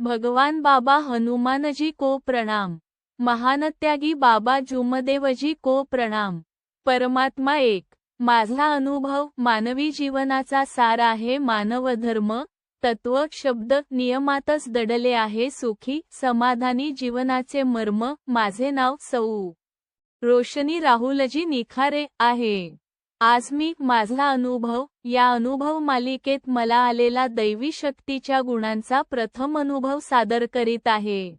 भगवान बाबा हनुमानजी को प्रणाम. महानत्यागी बाबा जुमदेवजी को प्रणाम. परमात्मा एक. माझा अनुभव मानवी जीवनाचा सार आहे. मानवधर्म तत्व शब्द नियमातच दडले आहे. सुखी समाधानी जीवनाचे मर्म माझे नाव सौ. रोशनी राहुलजी निखारे आहे. आज मी माझा अनुभव या अनुभव मालिकेत मला आलेला दैवी शक्तीच्या गुणांचा प्रथम अनुभव सादर करीत आहे.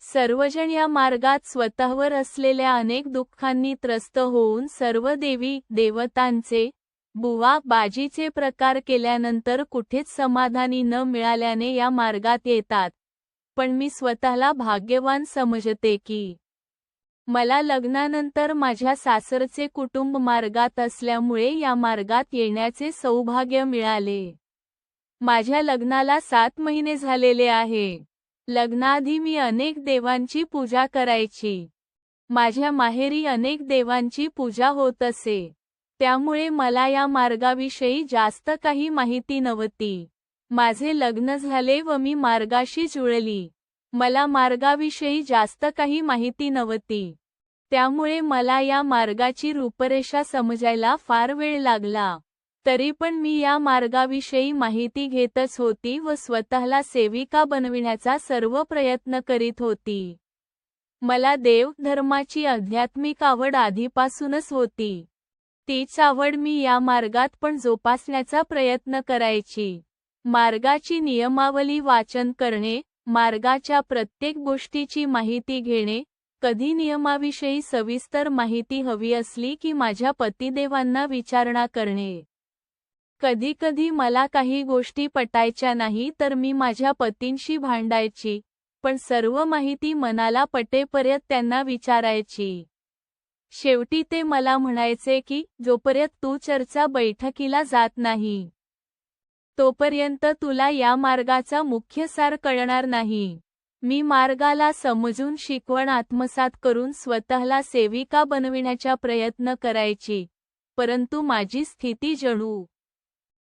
सर्वजण या मार्गात स्वतःवर असलेल्या अनेक दुःखांनी त्रस्त होऊन सर्व देवी देवतांचे बुवा बाजीचे प्रकार केल्यानंतर कुठेच समाधानी न मिळाल्याने या मार्गात येतात. पण मी स्वतःला भाग्यवान समजते की मला लग्नानंतर माझ्या सासरचे कुटुंब मार्गात असल्यामुळे या मार्गात येण्याचे सौभाग्य मिळाले. माझ्या लग्नाला सात महिने झालेले आहे. लग्नाआधी मी अनेक देवांची पूजा करायची. माझ्या माहेरी अनेक देवांची पूजा होत असे. त्यामुळे मला या मार्गाविषयी जास्त काही माहिती नव्हती. माझे लग्न झाले व मी मार्गाशी जुळली. मला मार्गाविषयी जास्त काही माहिती नव्हती. त्यामुळे मला या मार्गाची रूपरेषा समजायला फार वेळ लागला. तरी पण मी या मार्गाविषयी माहिती घेतच होती व स्वतःला सेविका बनविण्याचा सर्व प्रयत्न करीत होती. मला देव धर्माची आध्यात्मिक आवड आधीपासूनच होती. तीच आवड मी या मार्गात पण जोपासण्याचा प्रयत्न करायची. मार्गाची नियमावली वाचन करणे मार्गाच्या प्रत्येक गोष्टीची माहिती घेणे कधी नियमाविषयी सविस्तर माहिती हवी असली की माझ्या पतिदेवांना विचारणा करणे. कधी कधी मला काही गोष्टी पटायच्या नाही तर मी माझ्या पतींशी भांडायची पण सर्व माहिती मनाला पटेपर्यंत त्यांना विचारायची. शेवटी ते मला म्हणायचे की जोपर्यंत तू चर्चा बैठकीला जात नाही तोपर्यंत तुला या मार्गाचा मुख्य सार कळणार नाही. मी मार्गाला समजून शिकवण आत्मसात करून स्वतःला सेविका बनविण्याचा प्रयत्न करायची परंतु माझी स्थिती जणू.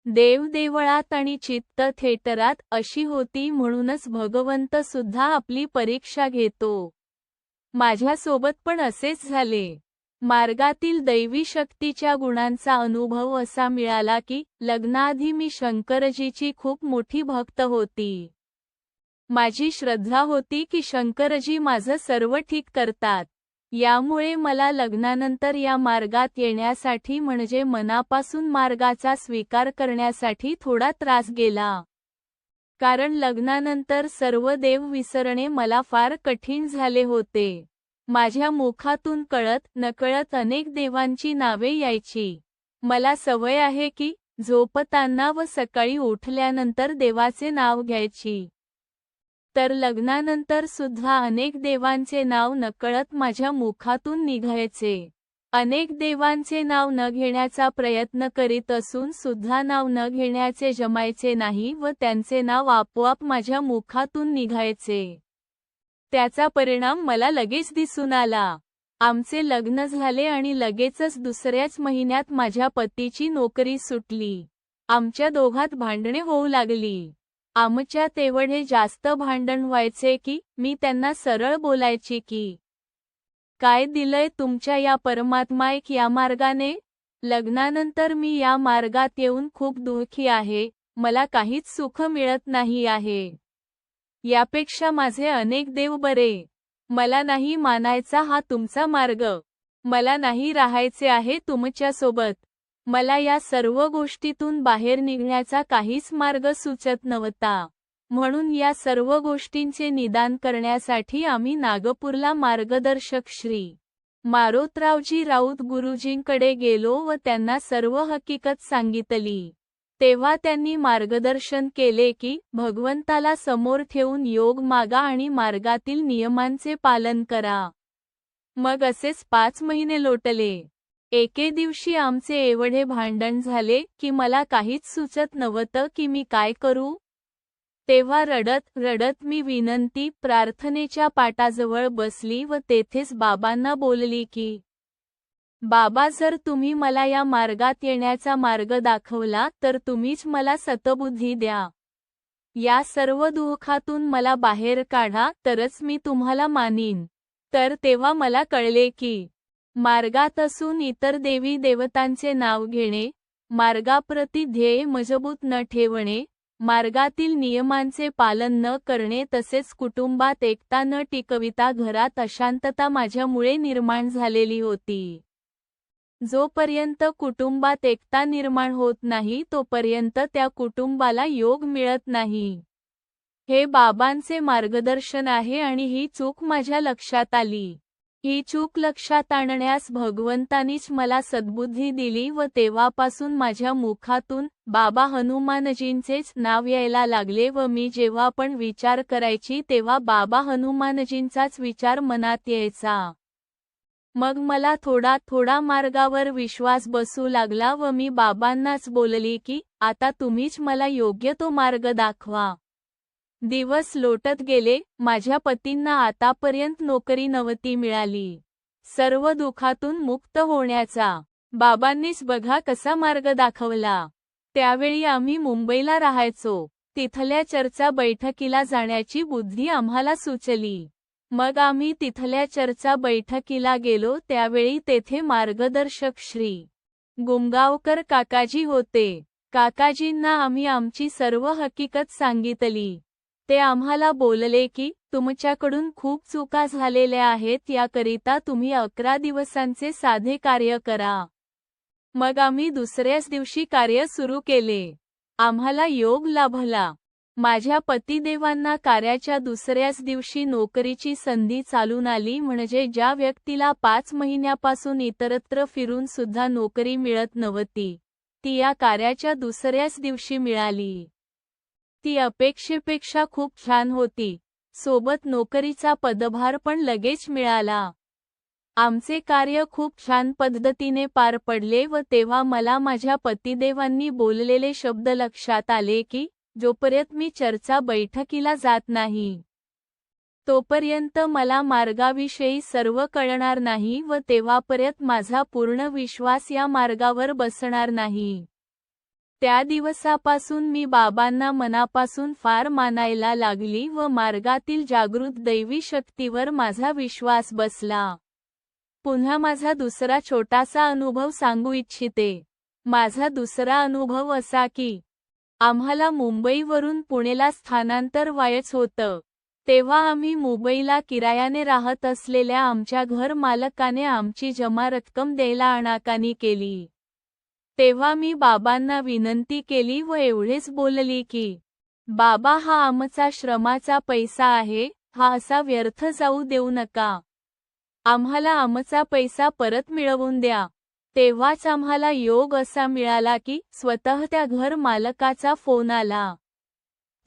देवदेवळात आणि चित्त थिएटरात अशी होती म्हणूनच भगवंत सुद्धा आपली परीक्षा घेतो. माझ्यासोबत पण असेच झाले. मार्गातील दैवी शक्तीच्या गुणांचा अनुभव असा मिळाला की लग्नाआधी मी शंकरजीची खूप मोठी भक्त होती. माझी श्रद्धा होती की शंकरजी माझं सर्व ठीक करतात. यामुळे मला लग्नानंतर या मार्गात येण्यासाठी म्हणजे मनापासून मार्गाचा स्वीकार करण्यासाठी थोडा त्रास गेला. कारण लग्नानंतर सर्व देव विसरणे मला फार कठीण झाले होते. माझ्या मुखातून कळत नकळत अनेक देवांची नावे यायची. मला सवय आहे की झोपताना व सकाळी उठल्यानंतर देवाचे नाव घ्यायची. तर लग्नानंतर सुद्धा अनेक देवांचे नाव नकळत माझ्या मुखातून निघायचे. अनेक देवांचे नाव न घेण्याचा प्रयत्न करीत असून सुद्धा नाव न घेण्याचे जमायचे नाही व त्यांचे नाव आपोआप माझ्या मुखातून निघायचे. त्याचा परिणाम मला लगेच दिसून आला. आमचे लग्न झाले आणि लगेचच दुसऱ्याच महिन्यात माझ्या पतीची नोकरी सुटली. आमच्या दोघात भांडणे होऊ लागली. आमच्या तेवढे जास्त भांडण व्हायचे की मी त्यांना सरळ बोलायची की काय दिलंय तुमच्या या परमात्मा एक या मार्गाने? लग्नानंतर मी या मार्गात येऊन खूप दुःखी आहे मला काहीच सुख मिळत नाही आहे. यापेक्षा माझे अनेक देव बरे. मला नाही मानायचा हा तुमचा मार्ग. मला नाही राहायचे आहे तुमच्यासोबत. मला या सर्व गोष्टीतून बाहेर निघण्याचा काहीच मार्ग सुचत नव्हता. म्हणून या सर्व गोष्टींचे निदान करण्यासाठी आम्ही नागपूरला मार्गदर्शक श्री. मारोतरावजी राऊत गुरुजींकडे गेलो व त्यांना सर्व हकीकत सांगितली. तेव्हा त्यांनी मार्गदर्शन केले की भगवंताला समोर ठेवून योग मागा आणि मार्गातील नियमांचे पालन करा. मग असेच पाच महिने लोटले. एके दिवशी आमचे एवढे भांडण झाले की मला काहीच सुचत नव्हतं की मी काय करू. तेव्हा रडत रडत मी विनंती प्रार्थनेच्या पाटाजवळ बसली व तेथेच बाबांना बोलली की बाबा जर तुम्ही मला या मार्गात येण्याचा मार्ग दाखवला तर तुम्हीच मला सतबुद्धी द्या. या सर्व दुःखातून मला बाहेर काढा तरच मी तुम्हाला मानीन. तर तेव्हा मला कळले की मार्गात असून इतर देवी देवतांचे नाव घेणे मार्गाप्रती ध्येय मजबूत न ठेवणे मार्गातील नियमांचे पालन न करणे तसेच कुटुंबात एकता न टिकविता घरात अशांतता माझ्यामुळे निर्माण झालेली होती. जोपर्यंत कुटुंबात एकता निर्माण होत नाही तोपर्यंत त्या कुटुंबाला योग मिळत नाही. हे बाबांचे मार्गदर्शन आहे आणि ही चूक माझ्या लक्षात आली. ही चूक लक्षात आणण्यास भगवंतानीच मला सद्बुद्धी दिली व तेव्हापासून माझ्या मुखातून बाबा हनुमानजींचेच नाव यायला लागले व मी जेव्हा पण विचार करायची तेव्हा बाबा हनुमानजींचाच विचार मनात यायचा. मग मला थोडा थोडा मार्गावर विश्वास बसू लागला व मी बाबांनाच बोलली की आता तुम्हीच मला योग्य तो मार्ग दाखवा. दिवस लोटत गेले माझ्या पतींना आतापर्यंत नोकरी नव्हती मिळाली. सर्व दुखातून मुक्त होण्याचा. बाबांनीच बघा कसा मार्ग दाखवला. त्यावेळी आम्ही मुंबईला राहायचो. तिथल्या चर्चा बैठकीला जाण्याची बुद्धी आम्हाला सुचली. मग आम्ही तिथल्या चर्चा बैठकीला गेलो त्यावेळी तेथे मार्गदर्शक श्री. गुमगावकर काकाजी होते. काकाजींना आम्ही आमची सर्व हकीकत सांगितली. ते आम्हाला बोलले की तुमच्याकडून खूप चुका झालेल्या आहेत याकरिता तुम्ही अकरा दिवसांचे साधे कार्य करा. मग आम्ही दुसऱ्याच दिवशी कार्य सुरू केले. आम्हाला योग लाभला. माझ्या पतिदेवांना कार्याच्या दुसऱ्याच दिवशी नोकरीची संधी चालून आली म्हणजे ज्या व्यक्तीला पाच महिन्यापासून इतरत्र फिरून सुद्धा नोकरी मिळत नव्हती ती या कार्याच्या दुसऱ्याच दिवशी मिळाली. ती अपेक्षेपेक्षा खूप छान होती. सोबत नोकरीचा पदभार पण लगेच मिळाला. आमचे कार्य खूप छान पद्धतीने पार पडले व तेव्हा मला माझ्या पतिदेवांनी बोललेले शब्द लक्षात आले की जोपर्यंत मी चर्चा बैठकीला जात नाही तोपर्यंत मला मार्गाविषयी सर्व कळणार नाही व तेव्हापर्यंत माझा पूर्ण विश्वास या मार्गावर बसणार नाही. त्या दिवसापासून मी बाबांना मनापासून फार मानायला लागली व मार्गातील जागृत दैवी शक्तीवर माझा विश्वास बसला. पुन्हा माझा दुसरा छोटासा अनुभव सांगू इच्छिते. माझा दुसरा अनुभव असा की आम्हाला मुंबईवरून पुणेला स्थानांतर व्हायच होतं. तेव्हा आम्ही मुंबईला किरायाने राहत असलेल्या आमच्या घर मालकाने आमची जमा रक्कम द्यायला अनाकानी केली. तेव्हा मी बाबांना विनंती केली व एवढेच बोलली की बाबा हा आमचा श्रमाचा पैसा आहे हा असा व्यर्थ जाऊ देऊ नका. आम्हाला आमचा पैसा परत मिळवून द्या. तेव्हाच आम्हाला योग असा मिळाला की स्वतः त्या घर मालकाचा फोन आला.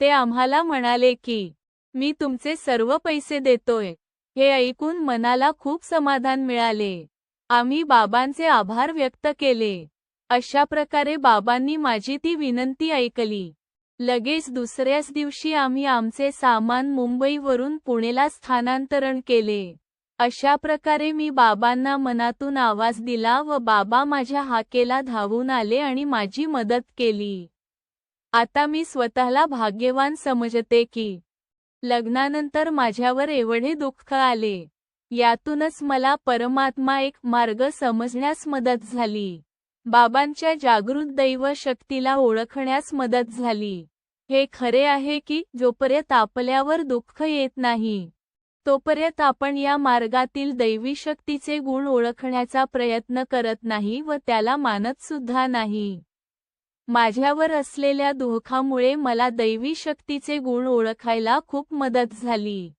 ते आम्हाला म्हणाले की मी तुमचे सर्व पैसे देतोय. हे ऐकून मनाला खूप समाधान मिळाले. आम्ही बाबांचे आभार व्यक्त केले. अशा प्रकारे बाबांनी माझी ती विनंती ऐकली. लगेच दुसऱ्याच दिवशी आम्ही आमचे सामान मुंबईवरून पुणेला स्थानांतरण केले. अशा प्रकारे मी बाबांना मनातून आवाज दिला व बाबा माझ्या हाकेला धावून आले आणि माझी मदत केली. आता मी स्वतःला भाग्यवान समजते की लग्नानंतर माझ्यावर एवढे दुःख आले. यातूनच मला परमात्मा एक मार्ग समजण्यास मदत झाली. बाबांच्या जागृत दैव शक्तीला ओळखण्यास मदत झाली. हे खरे आहे की जोपर्यंत आपल्यावर दुःख येत नाही तोपर्यंत आपण या मार्गातील दैवी शक्तीचे गुण ओळखण्याचा प्रयत्न करत नाही व त्याला मानत सुद्धा नाही. माझ्यावर असलेल्या दुःखामुळे मला दैवी शक्तीचे गुण ओळखायला खूप मदत झाली.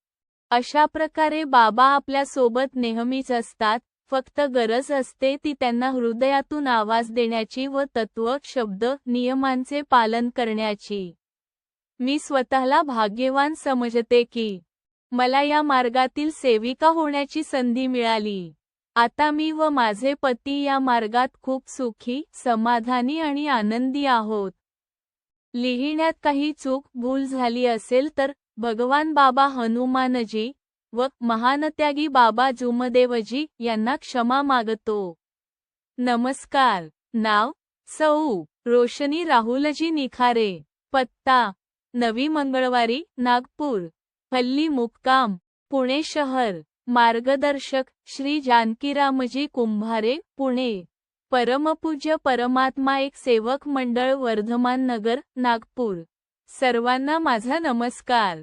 अशा प्रकारे बाबा आपल्यासोबत नेहमीच असतात फक्त गरज असते ती त्यांना हृदयातून आवाज देण्याची व तत्व शब्द नियमांचे पालन करण्याची. मी स्वतःला भाग्यवान समजते की मला या मार्गातील सेविका होण्याची संधी मिळाली. आता मी व माझे पती या मार्गात खूप सुखी समाधानी आणि आनंदी आहोत. लिहिण्यात काही चूक भूल झाली असेल तर भगवान बाबा हनुमानजी व महानत्यागी बाबा जुमदेवजी यांना क्षमा मागतो. नमस्कार. नाव? सौ. रोशनी राहुलजी निखारे. पत्ता? नवी मंगळवारी नागपूर. हल्ली मुक्काम पुणे शहर. मार्गदर्शक श्री जानकीरामजी कुंभारे पुणे. परमपूज्य परमात्मा एक सेवक मंडळ वर्धमान नगर नागपूर. सर्वांना माझा नमस्कार.